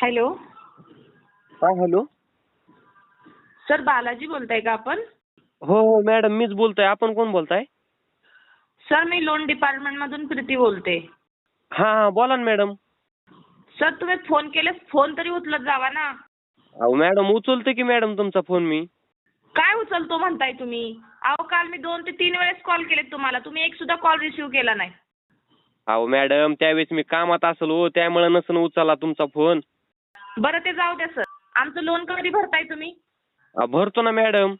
Hello. हा hello. Sir Balaji बोलताय का आपण? हो हो मॅडम मीच बोलतोय. आपण कोण बोलताय? सर मी लोन डिपार्टमेंटमधून प्रीती बोलते. हा हा बोला ना मॅडम. सर तुम्ही फोन केले फोन तरी उचलत जावा ना. अहो मॅडम उचलते की मॅडम तुमचा फोन मी? काय उचलतो म्हणताय तुम्ही? अहो काल मी दोन ते तीन वेळेस कॉल केले तुम्हाला. तुम्ही एक सुद्धा कॉल रिसिव्ह केला नाही. अहो मॅडम त्यावेळेस मी कामात असेल हो त्यामुळे नसन उचलला तुमचा फोन. बरं ते जाऊ द्या सर. आमचं लोन कधी भरताय तुम्ही? भरतो ना मॅडम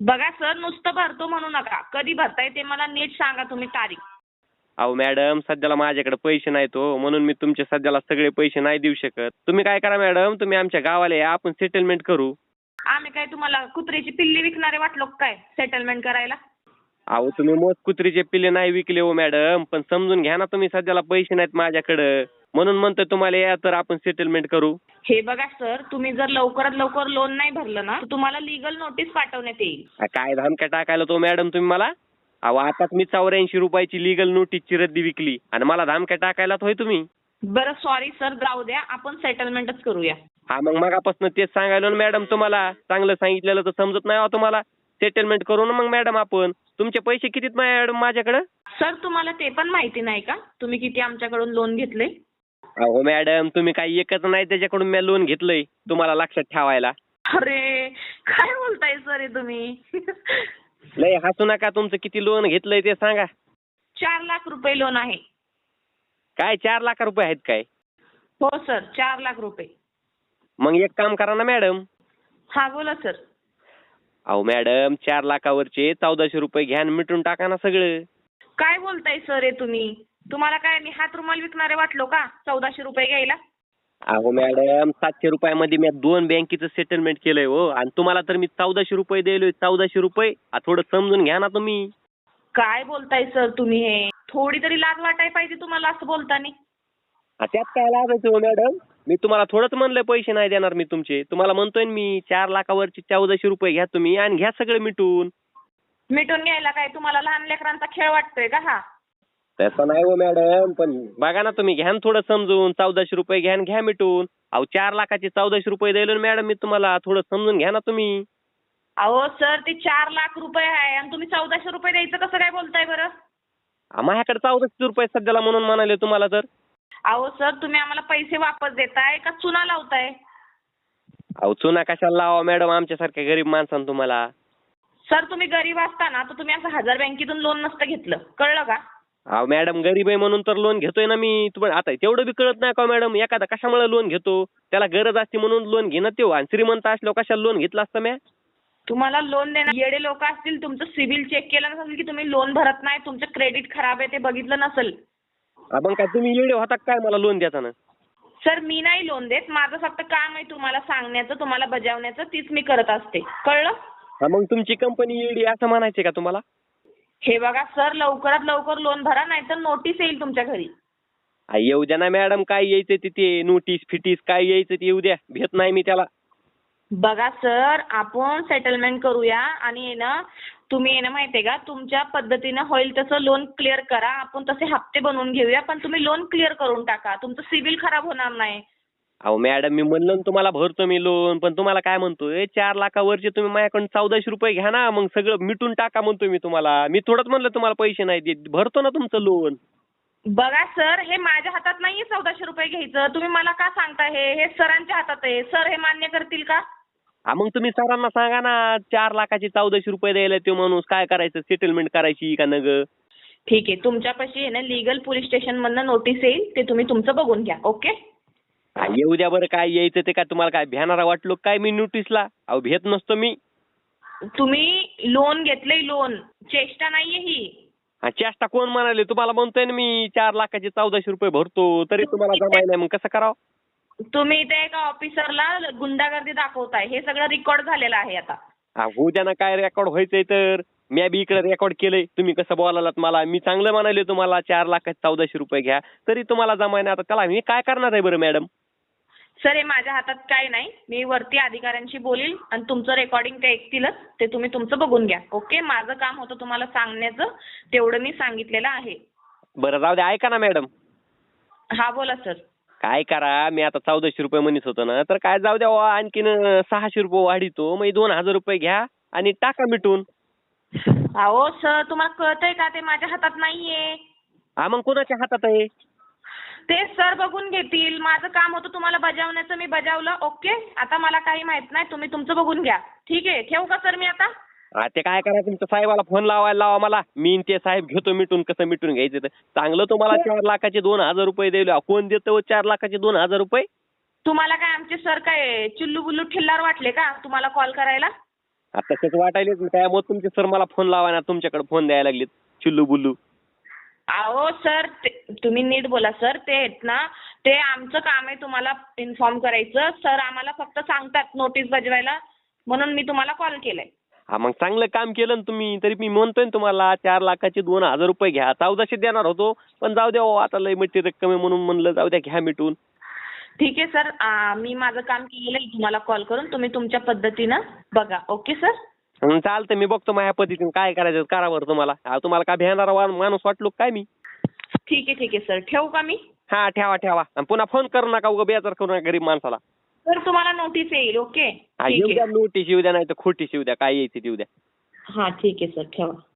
बघा सर नुसतं भरतो म्हणू नका. कधी भरताय ते मला नीट सांगा तुम्ही तारीख. अहो मॅडम सध्याला माझ्याकडे पैसे नाहीत हो. म्हणून मी तुमचे सध्याला सगळे पैसे नाही देऊ शकत. तुम्ही काय करा मॅडम तुम्ही आमच्या गावाला या. आपण सेटलमेंट करू. आम्ही काय तुम्हाला कुत्र्याची पिल्ली विकणारे वाटलो का काय? सेटलमेंट करायला? अहो तुम्ही मोठ कुत्रीचे पिल्ले नाही विकले हो मॅडम पण समजून घ्या ना तुम्ही सध्याला पैसे नाहीत माझ्याकडं. म्हणून म्हणतोय तुम्हाला या तर आपण सेटलमेंट करू. हे बघा सर तुम्ही जर लवकरात लवकर लोन नाही भरलं ना तर तुम्हाला लिगल नोटीस पाठवण्यात येईल. आ, काय धमक्या टाकायला तो मॅडम तुम्ही मला? अहो आताच मी चौऱ्याऐंशी रुपयाची लिगल नोटीसची रद्दी विकली. आणि मला धमक्या टाकायला होय तुम्ही? बरं सॉरी सर जाऊ द्या. आपण सेटलमेंटच करूया. हा मग मगापासून तेच सांगायलो ना मॅडम तुम्हाला. चांगलं सांगितलेलं तर समजत नाही हो तुम्हाला. सेटलमेंट करू ना मग मॅडम आपण. तुमचे पैसे कितीत मॅडम माझ्याकडं? सर तुम्हाला ते पण माहिती नाही का? तुम्ही किती आमच्याकडून लोन घेतले? अहो मॅडम तुम्ही काही एकच नाही त्याच्याकडून मी लोन घेतलंय तुम्हाला लक्षात ठेवायला. अरे काय बोलताय सर हे तुम्ही? लय हसू नका तुमचं किती लोन घेतलंय ते सांगा. चार लाख रुपये लोन आहे. काय चार लाख रुपये आहेत काय? हो सर चार लाख रुपये. मग एक काम करा ना मॅडम हा बोला सर अहो मॅडम चार लाखावरचे चौदाशे रुपये घ्या आणि मिटून टाका ना सगळं. काय बोलताय सर हे तुम्ही? तुम्हाला काय मी हात रुमाल विकणारे वाटलो का? चौदाशे रुपये घ्यायला? अहो मॅडम सातशे रुपयामध्ये मी दोन बँकेचं सेटलमेंट केलंय हो. आणि तुम्हाला तर मी चौदाशे रुपये दिलोय. चौदाशे रुपये? आ, थोडं समजून घ्या ना तुम्ही. काय बोलताय सर तुम्ही हे? थोडी तरी लाज वाटाय पाहिजे तुम्हाला असं बोलताना. आ, त्यात काय लागायचं हो मॅडम? मी तुम्हाला थोडंच म्हणलंय पैसे नाही देणार मी तुमचे. तुम्हाला म्हणतोय ना मी चार लाखावरचे चौदाशे रुपये घ्या तुम्ही आणि घ्या सगळं मिटून. मिटून घ्यायला काय? तुम्हाला लहान लेकरांचा खेळ वाटतोय का हा? तसं नाही हो मॅडम पण बघा ना तुम्ही घ्या ना थोडं समजून चौदाशे रुपये घ्या आणि घ्या मिटून. अहो चार लाखाचे चौदाशे रुपये दिले मॅडम मी तुम्हाला थोडं समजून घ्या ना तुम्ही. अहो सर ते चार लाख रुपये आहे आणि तुम्ही चौदाशे रुपये द्यायचं कसं काय बोलताय बरं? आ, माझ्याकडे चौदाशे रुपये सध्याला म्हणून म्हणाले तुम्हाला तर. अहो सर तुम्ही आम्हाला पैसे वापस देताय का चुना लावताय? अहो चुना कशाला लावा मॅडम आमच्यासारख्या गरीब माणसानं तुम्हाला. सर तुम्ही गरीब असताना तर तुम्ही असं हजार बँकेतून लोन नसतं घेतलं. कळलं का? अहो मॅडम गरीब आहे म्हणून तर लोन घेतोय ना मी. आता तेवढं बी कळत नाही का मॅडम एखादा कशामुळे लोन घेतो? त्याला गरज असते म्हणून लोन घेणं ते आणि श्रीमंत असल्यावर कशाला लोन घेतलं असतं म्या तुम्हाला लोन देणार येडे लोक असतील तुमचं सिबिल चेक केलं नसेल की तुम्ही लोन भरत नाही तुमचं क्रेडिट खराब आहे ते बघितलं नसेल. आपण काय तुम्ही येडे होता काय मला लोन देताना? सर मी नाही लोन देत. माझं फक्त काम आहे तुम्हाला सांगण्याचं तुम्हाला बजावण्याचं तीच मी करत असते. कळलं? हा मग तुमची कंपनी येडी असं म्हणायचे का तुम्हाला? हे बघा सर लवकरात लवकर लोन भरा नाहीतर नोटीस येईल तुमच्या घरी. आ, येऊ द्या ना मॅडम काय यायचं ते ते नोटीस फिटीस काय यायचं ते येऊ द्या. भेट नाही मी त्याला. बघा सर आपण सेटलमेंट करूया आणि आहे ना तुम्ही आहे ना माहितीये का तुमच्या पद्धतीनं होईल तसं लोन क्लिअर करा. आपण तसे हप्ते बनवून घेऊया पण तुम्ही लोन क्लिअर करून टाका. तुमचं सिबिल खराब होणार नाही. अहो मॅडम मी म्हणलं ना तुम्हाला भरतो मी लोन पण तुम्हाला काय म्हणतोय चार लाखावरचे तुम्ही माझ्याकडून चौदाशे रुपये घ्या ना मग सगळं मिटून टाका म्हणतोय मी तुम्हाला. मी थोडंच म्हणलं तुम्हाला पैसे नाही देत. भरतो ना तुमचं लोन बघा सर हे माझ्या हातात नाहीये चौदाशे रुपये घ्यायचं. तुम्ही मला का सांगता हे? हे सरांच्या हातात आहे. सर हे मान्य करतील का? हा मग तुम्ही सरांना सांगा ना चार लाखाचे चौदाशे रुपये द्यायला तो माणूस काय करायचं? सेटलमेंट करायची का नग? ठीक आहे तुमच्यापाशी आहे ना लिगल पोलीस स्टेशन मधनं नोटीस येईल ते तुम्ही तुमचं बघून घ्या ओके येऊ द्या बरं काय यायचं ते काय तुम्हाला काय भ्यानारा वाटलो काय मी नोटीसला अहो भेट नसतो मी. तुम्ही लोन घेतलंय लोन चेष्टा नाहीये ही. हा चेष्टा कोण म्हणाले? तुम्हाला म्हणतोय ना मी चार लाखाचे चौदाशे रुपये भरतो तरी तुम्हाला जमाय नाही मग कसं करावं? तुम्ही इथे एका ऑफिसरला गुंडागर्दी दाखवताय. हे सगळं रेकॉर्ड झालेलं आहे आता. हा होऊ द्या ना काय रेकॉर्ड व्हायचंय तर. मी बी इकडे रेकॉर्ड केलंय. तुम्ही कसं बोलालात मला? मी चांगलं म्हणाले तुम्हाला चार लाखाचे चौदाशे रुपये घ्या. तरी तुम्हाला जमाय नाही आता. त्याला मी काय करणार आहे बरं मॅडम सर हे माझ्या हातात काय नाही. मी वरती अधिकाऱ्यांशी बोलील आणि तुमचं रेकॉर्डिंग ते ऐकतीलच. ते तुम्ही तुमचं बघून घ्या. ओके माझं काम होतं तुम्हाला सांगण्याचं. तेवढं मी सांगितलेलं आहे. बरं जाऊ द्या ऐका ना मॅडम हा बोला सर काय करा? मी आता चौदाशे रुपये म्हणत होतो ना. तर काय जाऊ द्या बुवा, आणखीन अं, सहाशे रुपये वाढीतो. मग हे दोन हजार रुपये घ्या आणि टाका मिटून. अहो सर तुम्हाला कळतंय का? ते माझ्या हातात नाहीये. हा मग कोणाच्या हातात आहे? ते सर बघून घेतील. माझं काम होतं तुम्हाला बजावण्याचं मी बजावलं. ओके आता मला काही माहीत नाही. तुम्ही तुमचं बघून घ्या. ठीक आहे? ठेवू का सर मी आता? हा, ते काय करा तुमच्या साहेबाला फोन लावायला लावा मला. मी न ते साहेब घेतो मिटून कसं मिटून घ्यायचं ते. चांगलं तुम्हाला चार लाखाचे दोन हजार रुपये दिले कोण देतं हो चार लाखाचे दोन हजार रुपये? तुम्हाला काय आमचे सर काय चिल्लू बुल्लू ठिल्लार वाटले का तुम्हाला कॉल करायला? आता तसंच वाटायलेच. त्यामुळे तुमचे सर मला फोन लावा ना तुमच्याकडे फोन द्यायला लागलेत. चिल्लू बुल्लू. अहो सर ते- तुम्ही नीट बोला. सर ते आहेत ना ते आमचं काम आहे तुम्हाला इन्फॉर्म करायचं. सर आम्हाला फक्त सांगतात नोटीस बजवायला. म्हणून मी तुम्हाला कॉल केलाय. हा मग चांगलं काम केलं ना तुम्ही. तरी मी म्हणतोय ना तुम्हाला चार लाखाचे दोन हजार रुपये घ्या. चौदाशे देणार होतो पण जाऊ द्या हो, आता लय मिठी रक्कम आहे म्हणून म्हणलं जाऊ द्या घ्या मिटून. ठीक आहे सर. आ, मी माझं काम केलेलं आहे. तुम्हाला कॉल करून तुम्ही तुमच्या पद्धतीनं बघा. ओके सर चालतंय मी बघतो माझ्या पद्धतीने काय करायचं करा बरं तुम्हाला. तुम्हाला काय भेटणारा वा- माणूस वाटलो काय मी? ठीक आहे ठीक आहे सर. ठेवू का मी? हा ठेवा ठेवा. आणि पुन्हा फोन करू नका उगा बेजार करू नका गरीब माणसाला. सर तुम्हाला नोटीस येईल ओके हा ठीक येऊ आहे. द्या नोटीस येऊ द्या नाही तर खोटीस येऊ द्या काय यायची येऊ द्या. हां ठीक आहे सर. ठेवा.